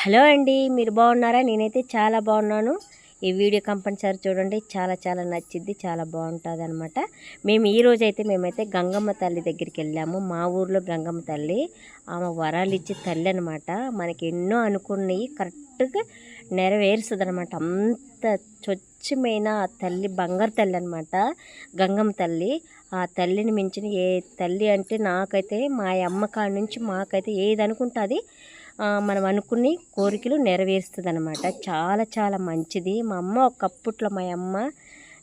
Hello అండి మీరు బాగున్నారా? నేనైతే చాలా బాగున్నాను. ఈ వీడియో కంపల్సరీ చూడండి. చాలా చాలా నచ్చింది చాలా బాగుంటుంది అనమాట మేము ఈ అయితే మేమైతే గంగమ్మ తల్లి దగ్గరికి వెళ్ళాము. మా ఊర్లో గంగమ్మ తల్లి ఆమె వరాలు ఇచ్చే తల్లి అనమాట మనకి ఎన్నో అనుకున్నవి కరెక్ట్గా నెరవేరుస్తుంది అనమాట అంత స్వచ్ఛమైన ఆ తల్లి బంగారు తల్లి అనమాట గంగమ్మ తల్లి. ఆ తల్లిని మించిన ఏ తల్లి అంటే నాకైతే మా అమ్మ కాడ నుంచి మాకైతే ఏది అనుకుంటుంది మనం అనుకుని కోరికలు నెరవేరుస్తుంది అనమాట చాలా చాలా మంచిది. మా అమ్మ ఒకప్పట్లో మా అమ్మ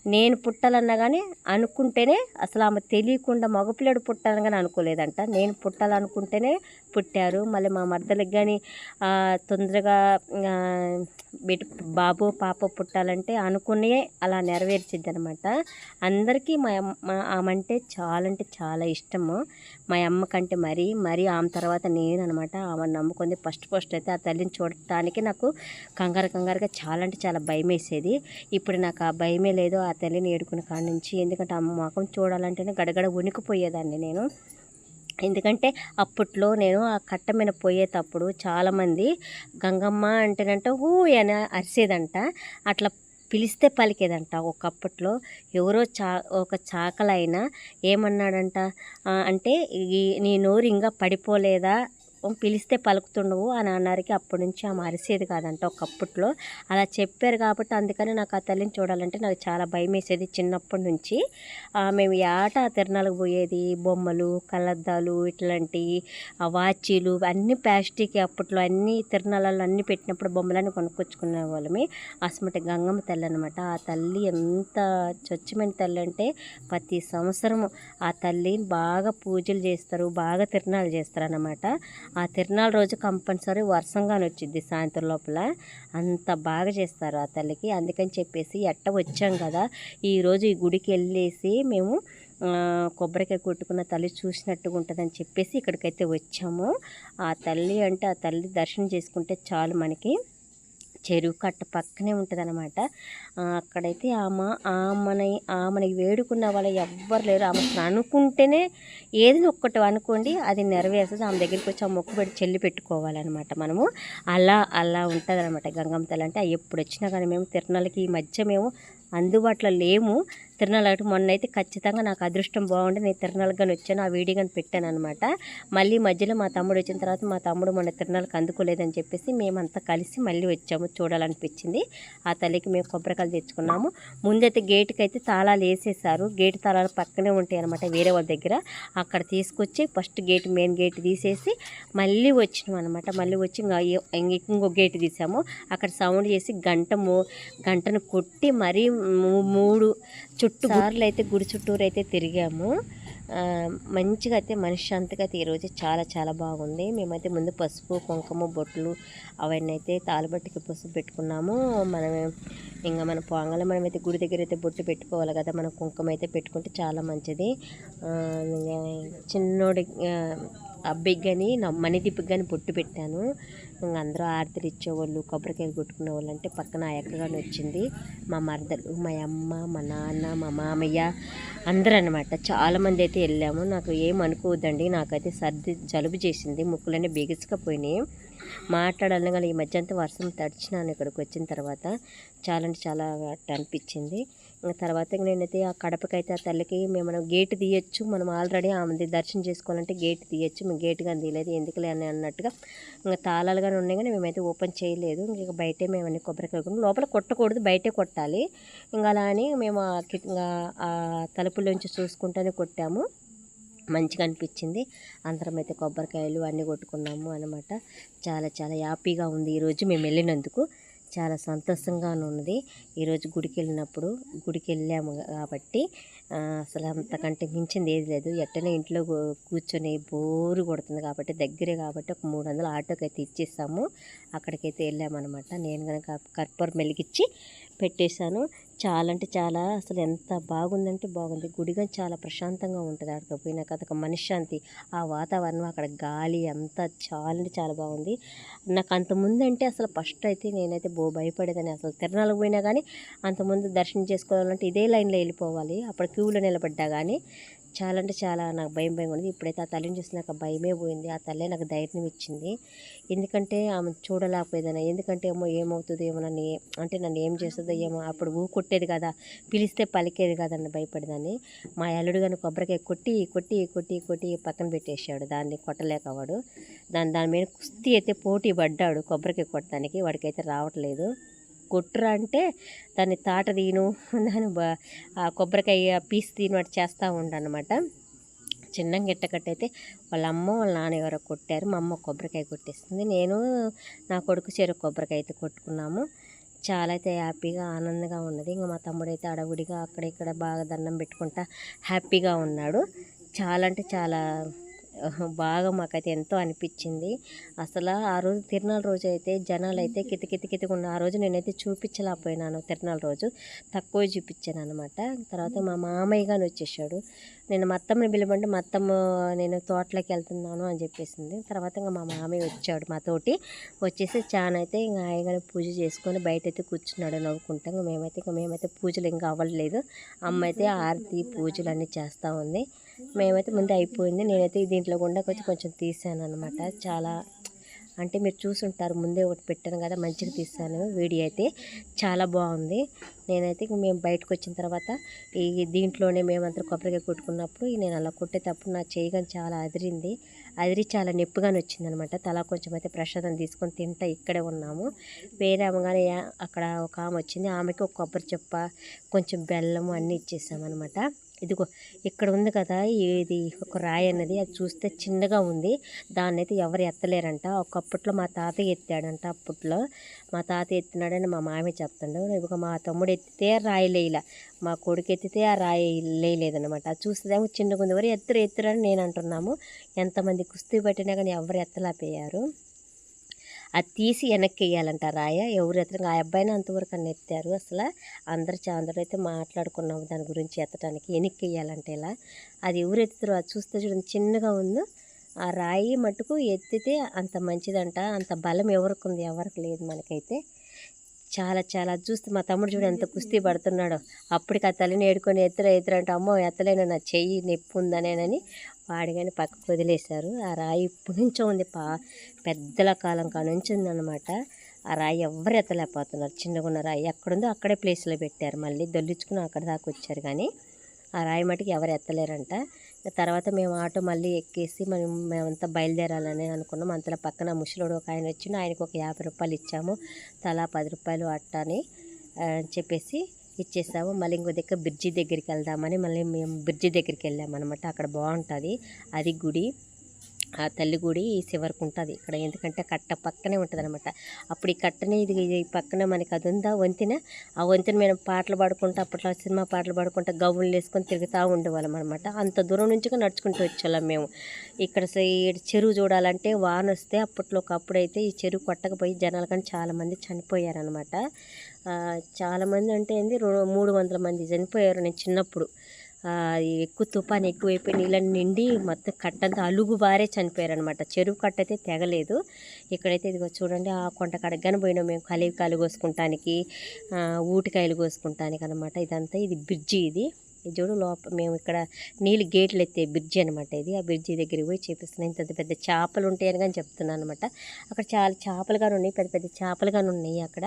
నేను పుట్టాలన్నా కానీ అనుకుంటేనే అసలు ఆమె తెలియకుండా మగపిల్లడు పుట్టాలని కానీ అనుకోలేదంట. నేను పుట్టాలనుకుంటేనే పుట్టారు. మళ్ళీ మా మర్దలకు కానీ తొందరగా బిడ్డ బాబు పాప పుట్టాలంటే అనుకునే అలా నెరవేర్చిద్ది అనమాట అందరికీ మా అమ్మ ఆమె అంటే చాలా అంటే చాలా ఇష్టము. మా అమ్మకంటే మరీ మరీ ఆమె తర్వాత నేను అనమాట ఆమె నమ్ముకుంది. ఫస్ట్ ఫస్ట్ అయితే ఆ తల్లిని చూడటానికి నాకు కంగారు కంగారుగా చాలా అంటే చాలా భయం వేసేది ఇప్పుడు నాకు ఆ భయమే లేదు. ఆ తల్లిని ఏడుకున్న కాడ నుంచి ఎందుకంటే ఆ ముఖం చూడాలంటేనే గడగడ వణికిపోయేదాన్ని నేను. ఎందుకంటే అప్పట్లో నేను ఆ కట్ట మీద పోయేటప్పుడు చాలామంది గంగమ్మ అంటేనంటే హూ అని అరిసేదంట అట్లా పిలిస్తే పలికేదంట. ఒకప్పట్లో ఎవరో చా ఒక చాకలైనా ఏమన్నాడంట అంటే ఈ నీ నోరు ఇంకా పడిపోలేదా పిలిస్తే పలుకుతుండవు అని అన్నారికి అప్పటి నుంచి ఆమె అరిసేది కాదంట ఒకప్పట్లో. అలా చెప్పారు కాబట్టి అందుకని నాకు ఆ తల్లిని చూడాలంటే నాకు చాలా భయం వేసేది చిన్నప్పటి నుంచి. మేము ఆట తిరణాలకు పోయేది బొమ్మలు కలద్దాలు ఇట్లాంటి వాచీలు అన్నీ ప్లాస్టిక్ అప్పట్లో అన్ని తిరణాలలో అన్నీ పెట్టినప్పుడు బొమ్మలన్నీ కొనుక్కొచ్చుకునే వాళ్ళమే. అసమటి గంగమ్మ తల్లి అనమాట ఆ తల్లి ఎంత స్వచ్ఛమైన తల్లి అంటే ప్రతి సంవత్సరం ఆ తల్లిని బాగా పూజలు చేస్తారు బాగా తిరణాలు చేస్తారు అన్నమాట. ఆ తిరునాళ్ళ రోజు కంపల్సరీ వర్షంగానే వచ్చింది సాయంత్రం లోపల. అంత బాగా చేస్తారు ఆ తల్లికి. అందుకని చెప్పేసి ఎట్ట వచ్చాం కదా ఈరోజు ఈ గుడికి వెళ్ళేసి మేము కొబ్బరికాయ కొట్టుకున్న తల్లి చూసినట్టుగా ఉంటుందని చెప్పేసి ఇక్కడికైతే వచ్చాము. ఆ తల్లి అంటే ఆ తల్లి దర్శనం చేసుకుంటే చాలు మనకి. చెరువు కట్ట పక్కనే ఉంటుంది అనమాట అక్కడైతే ఆమె ఆమెని ఆమెని వేడుకున్న వాళ్ళు ఎవ్వరు లేరు. ఆమె అనుకుంటేనే ఏదైనా ఒక్కటి అనుకోండి అది నెరవేరుస్తుంది. ఆమె దగ్గరికి వచ్చి ఆ మొక్కు పెట్టి చెల్లి పెట్టుకోవాలన్నమాట మనము. అలా అలా ఉంటుంది అనమాట గంగమ్మ తల్లి అంటే. ఎప్పుడు వచ్చినా కానీ మేము తిరునాళ్ళకి ఈ మధ్య మేము అందుబాటులో లేము. తిరునాళ్ళకి మొన్న అయితే ఖచ్చితంగా నాకు అదృష్టం బాగుండి నేను తిరునాళ్ళకి కానీ వచ్చాను. ఆ వీడియో కానీ పెట్టాను అనమాట మళ్ళీ మధ్యలో మా తమ్ముడు వచ్చిన తర్వాత మా తమ్ముడు మొన్న తిరునాళ్ళకి అందుకోలేదని చెప్పేసి మేమంతా కలిసి మళ్ళీ వచ్చాము చూడాలనిపించింది. ఆ తల్లికి మేము కొబ్బరికాయలు తెచ్చుకున్నాము. ముందైతే గేటుకి అయితే తాళాలు వేసేసారు. గేటు తాళాలు పక్కనే ఉంటాయి అనమాట వేరే వాళ్ళ దగ్గర. అక్కడ తీసుకొచ్చి ఫస్ట్ గేట్ మెయిన్ గేట్ తీసేసి మళ్ళీ వచ్చినాం అనమాట మళ్ళీ వచ్చి ఇంకో గేట్ తీసాము. అక్కడ సౌండ్ చేసి గంట గంటను కొట్టి మరీ మూడు చుట్టూ సార్లు అయితే గుడి చుట్టూరు అయితే తిరిగాము. మంచిగా అయితే మనశ్శాంతిగా అయితే ఈరోజు చాలా చాలా బాగుంది. మేమైతే ముందు పసుపు కుంకుమ బొట్లు అవన్నీ అయితే తాళబట్టికి పసుపు పెట్టుకున్నాము. మనం ఇంకా మన పొంగల మనమైతే గుడి దగ్గర అయితే బొట్టు పెట్టుకోవాలి కదా మనం కుంకుమ అయితే పెట్టుకుంటే చాలా మంచిది. చిన్నోడి అబ్బాయికి కానీ నా కానీ బొట్టు పెట్టాను. ఇంకా అందరూ ఆరతిలు ఇచ్చేవాళ్ళు కొబ్బరికాయలు కొట్టుకునే వాళ్ళు అంటే పక్కన ఎక్కగానే వచ్చింది. మా మరదలు మా అమ్మ మా నాన్న మా మామయ్య అందరూ అనమాట చాలామంది అయితే వెళ్ళాము. నాకు ఏం అనుకోవద్దండి. నాకైతే సర్ది జలుబు చేసింది. ముక్కులన్నీ బిగుసుకపోయినాయి. మాట్లాడాలని కానీ ఈ మధ్య అంతా వర్షం తడిచినాను ఇక్కడికి వచ్చిన తర్వాత. చాలా అంటే చాలా అనిపించింది. తర్వాత నేనైతే ఆ కడపకైతే ఆ తల్లికి మేము మనం గేట్ తీయచ్చు మనం ఆల్రెడీ ఆమెది దర్శనం చేసుకోవాలంటే గేట్ తీయచ్చు మేము గేట్ కానీ తీయలేదు ఎందుకులే అని అన్నట్టుగా ఇంకా తాళాలు కానీ ఉన్నాయి కానీ మేమైతే ఓపెన్ చేయలేదు. ఇంకా బయటే మేము అన్ని కొబ్బరికాయ లోపల కొట్టకూడదు బయటే కొట్టాలి. ఇంకా అలా అని మేము ఆ తలుపులోంచి చూసుకుంటూనే కొట్టాము. మంచిగా అనిపించింది. అందరం అయితే కొబ్బరికాయలు అన్నీ కొట్టుకున్నాము అనమాట చాలా చాలా హ్యాపీగా ఉంది ఈరోజు మేము వెళ్ళినందుకు. చాలా సంతోషంగా ఉన్నది. ఈరోజు గుడికి వెళ్ళినప్పుడు గుడికి వెళ్ళాము కాబట్టి అసలు అంతకంటే మించింది ఏది లేదు. ఎట్టనే ఇంట్లో కూర్చొని బోరు కొడుతుంది కాబట్టి దగ్గరే కాబట్టి ఒక మూడు వందలు ఆటోకి అయితే ఇచ్చేసాము అక్కడికైతే వెళ్ళామన్నమాట. నేను కనుక కర్పూరం మెలిగిచ్చి పెట్టేశాను. చాలా అంటే చాలా అసలు ఎంత బాగుందంటే బాగుంది. గుడిగా చాలా ప్రశాంతంగా ఉంటుంది అక్కడికి పోయినాక అదొక మనశ్శాంతి. ఆ వాతావరణం అక్కడ గాలి అంతా చాలా అంటే చాలా బాగుంది. నాకు అంతకుముందు అంటే అసలు ఫస్ట్ అయితే నేనైతే బో భయపడేదని అసలు తిరణాలకు పోయినా కానీ అంతకుముందు దర్శనం చేసుకోవాలంటే ఇదే లైన్లో వెళ్ళిపోవాలి. అప్పుడు క్యూలో నిలబడ్డా కానీ చాలా అంటే చాలా నాకు భయం భయం ఉంది ఇప్పుడైతే ఆ తల్లిని చూసి నాకు ఆ భయమే పోయింది. ఆ తల్లే నాకు ధైర్యం ఇచ్చింది. ఎందుకంటే ఆమె చూడలేకపోయేదాన్ని. ఎందుకంటే ఏమో ఏమవుతుందో ఏమో నన్ను అంటే నన్ను ఏం చేస్తుందో ఏమో అప్పుడు ఊ కొట్టేది కదా పిలిస్తే పలికేది కదని భయపడేదాన్ని. మా అల్లుడు కానీ కొబ్బరికాయ కొట్టి కొట్టి కొట్టి కొట్టి పక్కన పెట్టేశాడు. దాన్ని కొట్టలేక వాడు. దాని దాని మీద కుస్తీ అయితే పోటీ పడ్డాడు కొబ్బరికాయ కొట్టడానికి. వాడికైతే రావట్లేదు. కొట్టురా అంటే దాన్ని తాట తీను దాని కొబ్బరికాయ పీస్ తీను అటు చేస్తూ ఉండనమాట చిన్న గిట్టకట్టయితే వాళ్ళ అమ్మ వాళ్ళ నాన్న ఎవరో కొట్టారు మా అమ్మ కొబ్బరికాయ కొట్టేస్తుంది నేను నా కొడుకు చెరు కొబ్బరికాయ అయితే కొట్టుకున్నాము. చాలా అయితే హ్యాపీగా ఆనందంగా ఉన్నది. ఇంకా మా తమ్ముడు అయితే అడవుడిగా అక్కడ ఇక్కడ బాగా దండం పెట్టుకుంటా హ్యాపీగా ఉన్నాడు. చాలా అంటే చాలా బాగా మాకైతే ఎంతో అనిపించింది. అసలు ఆ రోజు తిరునాళ్ళ రోజు అయితే జనాలు అయితే కితి కితి కితిగా ఉన్న ఆ రోజు నేనైతే చూపించలేకపోయినాను తిరునాళ్ళ రోజు. తక్కువ చూపించాను అనమాట తర్వాత మా మామయ్య గాని వచ్చేసాడు నేను మా అత్తమ్మని పిలవండి మా అత్తమ్మ నేను తోటలోకి వెళ్తున్నాను అని చెప్పేసింది. తర్వాత ఇంకా మా మామయ్య వచ్చాడు మాతోటి. వచ్చేసి చాలా అయితే ఇంకా ఆయన పూజ చేసుకొని బయట అయితే కూర్చున్నాడు నవ్వుకుంటా. ఇంకా మేమైతే ఇంకా మేమైతే పూజలు ఇంకా అవ్వలేదు. అమ్మ అయితే ఆరతి పూజలు అన్నీ చేస్తూ ఉంది. మేమైతే ముందే అయిపోయింది. నేనైతే దీంట్లో గుండా కొంచెం కొంచెం తీసాను అనమాట చాలా అంటే మీరు చూసుంటారు ముందే ఒకటి పెట్టాను కదా మంచిగా తీసాను వీడియో అయితే. చాలా బాగుంది. నేనైతే మేము బయటకు వచ్చిన తర్వాత ఈ దీంట్లోనే మేమంతా కొబ్బరికాయ కొట్టుకున్నప్పుడు నేను అలా కొట్టేటప్పుడు నా చేయి కానీ చాలా అదిరింది. అదిరి చాలా నొప్పిగానే వచ్చిందనమాట తలా కొంచెం అయితే ప్రసాదం తీసుకొని తింటా ఇక్కడే ఉన్నాము. వేరే అమ్మగానే కానీ అక్కడ ఒక ఆమె వచ్చింది. ఆమెకి ఒక కొబ్బరి చెప్ప కొంచెం బెల్లము అన్నీ ఇచ్చేసామన్నమాట. ఇదిగో ఇక్కడ ఉంది కదా ఇది ఒక రాయి అన్నది. అది చూస్తే చిన్నగా ఉంది. దాన్ని అయితే ఎవరు ఎత్తలేరంట. ఒకప్పట్లో మా తాతయ్య ఎత్తాడంట అప్పట్లో. మా తాత ఎత్తినాడని మా మామే చెప్తాడు. ఇక మా తమ్ముడు ఎత్తితే రాయి లేయల మా కొడుకు ఎత్తితే ఆ రాయి లేయలేదనమాట అది చిన్నగా ఉంది ఎవరు ఎత్తురు ఎత్తురని నేను అంటున్నాము. ఎంతమంది కుస్తీ పట్టినా కానీ ఎవరు ఎత్తలేకపోయారు. అది తీసి వెనక్కి వేయాలంట రాయ. ఎవరు ఎత్తడం ఆ అబ్బాయిని అంతవరకు అని ఎత్తారు. అసలు అందరు చా- అందరూ అయితే మాట్లాడుకున్నాము దాని గురించి ఎత్తడానికి వెనక్కి వేయాలంటే ఇలా. అది ఎవరు ఎత్తుతారో అది చూస్తే చూడండి చిన్నగా ఉందో. ఆ రాయి మటుకు ఎత్తితే అంత మంచిదంట. అంత బలం ఎవరికి ఉంది ఎవరికి లేదు మనకైతే. చాలా చాలా. అది చూస్తే మా తమ్ముడు చూడు ఎంత కుస్తీ పడుతున్నాడో. అప్పటికి ఆ తల్లిని ఏడుకొని ఎత్తురా ఎత్తురా అంటే అమ్మో ఎత్తలేను నా చెయ్యి నొప్పి ఉందనేనని వాడిగాని కానీ పక్కకు వదిలేశారు. ఆ రాయి ఇప్పటి నుంచో ఉంది పా. పెద్దల కాలం కానుంచి ఉందన్నమాట. ఆ రాయి ఎవ్వరు ఎత్తలేకపోతున్నారు. చిన్నగా ఉన్న రాయి ఎక్కడుందో అక్కడే ప్లేస్లో పెట్టారు. మళ్ళీ దొల్లించుకుని అక్కడ దాకా వచ్చారు కానీ ఆ రాయి మటుకు ఎవరు ఎత్తలేరంట. తర్వాత మేము ఆటో మళ్ళీ ఎక్కేసి మనం మేమంతా బయలుదేరాలని అనుకున్నాం. అంతలో పక్కన ముసలోడు ఒక ఆయన వచ్చిన ఆయనకు ఒక యాభై రూపాయలు ఇచ్చాము. తలా పది రూపాయలు అట్టని అని చెప్పేసి ఇచ్చేసాము. మళ్ళీ ఇంకో దగ్గర బ్రిడ్జి దగ్గరికి వెళ్దామని మళ్ళీ మేము బ్రిడ్జి దగ్గరికి వెళ్ళామన్నమాట. అక్కడ బాగుంటుంది. అది గుడి. ఆ తల్లి గుడి ఈ చివరికి ఉంటుంది ఇక్కడ. ఎందుకంటే కట్ట పక్కనే ఉంటుంది అనమాట అప్పుడు ఈ కట్టనే ఇది పక్కన మనకి అది ఉందా వంతెన? ఆ వంతెన మేము పాటలు పాడుకుంటూ అప్పట్లో సినిమా పాటలు పాడుకుంటూ గవ్వులు వేసుకొని తిరుగుతూ ఉండేవాళ్ళం అనమాట అంత దూరం నుంచి నడుచుకుంటూ వచ్చేవాళ్ళం మేము. ఇక్కడ చెరువు చూడాలంటే వాన వస్తే అప్పట్లో ఒకప్పుడైతే ఈ చెరువు కొట్టకపోయి జనాలు కానీ చాలామంది చనిపోయారనమాట చాలామంది అంటే ఏంది మూడు వందల మంది చనిపోయారు నేను చిన్నప్పుడు. ఎక్కువ తుఫాన్ ఎక్కువైపోయి నీళ్ళని నిండి మొత్తం కట్టంతా అలుగు బారే చనిపోయారనమాట చెరువు కట్ట అయితే తెగలేదు. ఇక్కడైతే ఇదిగో చూడండి ఆ కొండ కాడకు పోయినాం మేము కలివికాయలు కోసుకుంటానికి ఊటికాయలు కోసుకుంటానికి అనమాట ఇదంతా ఇది బ్రిడ్జి ఇది. చూడు లోపల మేము ఇక్కడ నీళ్ళు గేట్లు ఎత్తే బ్రిడ్జి అనమాట ఇది. ఆ బ్రిడ్జి దగ్గరికి పోయి చేపిస్తున్నాం ఇంత పెద్ద చేపలు ఉంటాయని కానీ చెప్తున్నాను అనమాట అక్కడ చాలా చేపలు కానీ ఉన్నాయి. పెద్ద పెద్ద చేపలు కానీ ఉన్నాయి అక్కడ.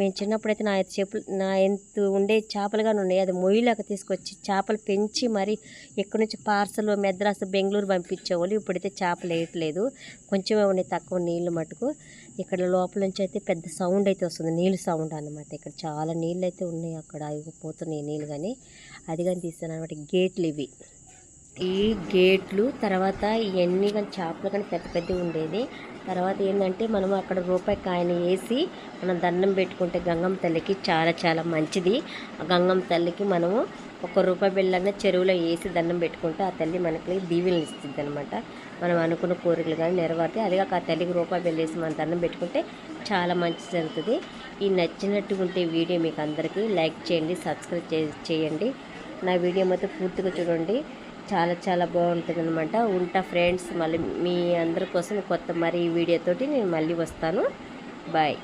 మేము చిన్నప్పుడైతే నా ఎత్తు చేపలు నా ఎంత ఉండే చేపలు కానీ ఉన్నాయి. అది మొయ్యిలాగా తీసుకొచ్చి చేపలు పెంచి మరి ఎక్కడి నుంచి పార్సల్ మెద్రాసు బెంగళూరు పంపించేవాళ్ళు. ఇప్పుడైతే చేపలు వేయట్లేదు. కొంచెమే ఉన్నాయి తక్కువ నీళ్ళు మటుకు. ఇక్కడ లోపల నుంచి అయితే పెద్ద సౌండ్ అయితే వస్తుంది. నీళ్ళు సౌండ్ అన్నమాట. ఇక్కడ చాలా నీళ్ళు అయితే ఉన్నాయి అక్కడ. ఇవి పోతున్నాయి నీళ్ళు కానీ. అది కానీ తీస్తాను అనమాట గేట్లు ఇవి. ఈ గేట్లు తర్వాత ఇవన్నీ కానీ చేపలు కానీ పెద్ద పెద్దవి ఉండేది. తర్వాత ఏంటంటే మనం అక్కడ రూపాయి కాయని వేసి మనం దండం పెట్టుకుంటే గంగమ్మ తల్లికి చాలా చాలా మంచిది. ఆ గంగమ్మ తల్లికి మనము ఒక రూపాయి బిళ్ళన్న చెరువులో వేసి దండం పెట్టుకుంటే ఆ తల్లి మనకి దీవెనలు ఇస్తుంది అనమాట మనం అనుకున్న కోరికలు కానీ నెరవేరితే అదిగా ఆ తల్లికి రూపాయి బిళ్ళ వేసి మనం దండం పెట్టుకుంటే చాలా మంచి జరుగుతుంది. ఈ నచ్చినట్టుగా ఉంటే వీడియో మీకు అందరికీ లైక్ చేయండి సబ్స్క్రైబ్ చే చేయండి. నా వీడియో మొత్తం పూర్తిగా చూడండి. చాలా చాలా బాగుంటుంది అనమాట ఉంటా ఫ్రెండ్స్ మళ్ళీ మీ అందరి కోసం కొత్త మరి ఈ వీడియోతోటి నేను మళ్ళీ వస్తాను. బాయ్.